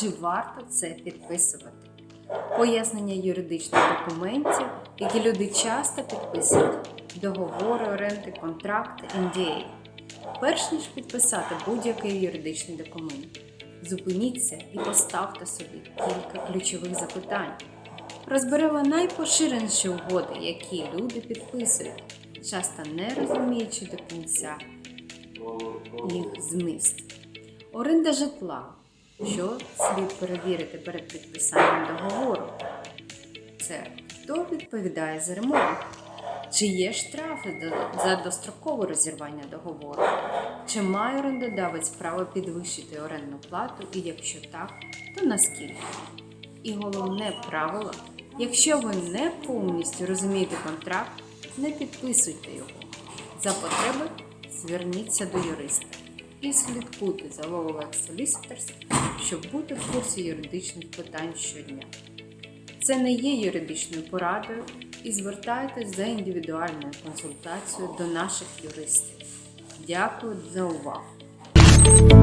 чи варто це підписувати. Пояснення юридичних документів, які люди часто підписують, договори оренди, контракти, NDA. Перш ніж підписати будь-який юридичний документ, зупиніться і поставте собі кілька ключових запитань. Розберемо найпоширеніші угоди, які люди підписують, часто не розуміючи до кінця їх зміст. Оренда житла. Що слід перевірити перед підписанням договору? Це хто відповідає за ремонт? Чи є штрафи за дострокове розірвання договору? Чи має орендодавець право підвищити орендну плату, і якщо так, то наскільки? І головне правило: якщо ви не повністю розумієте контракт, не підписуйте його. За потреби зверніться до юриста і слідкуйте за Law Solicitors, щоб бути в курсі юридичних питань щодня. Це не є юридичною порадою і звертайтесь за індивідуальною консультацією до наших юристів. Дякую за увагу!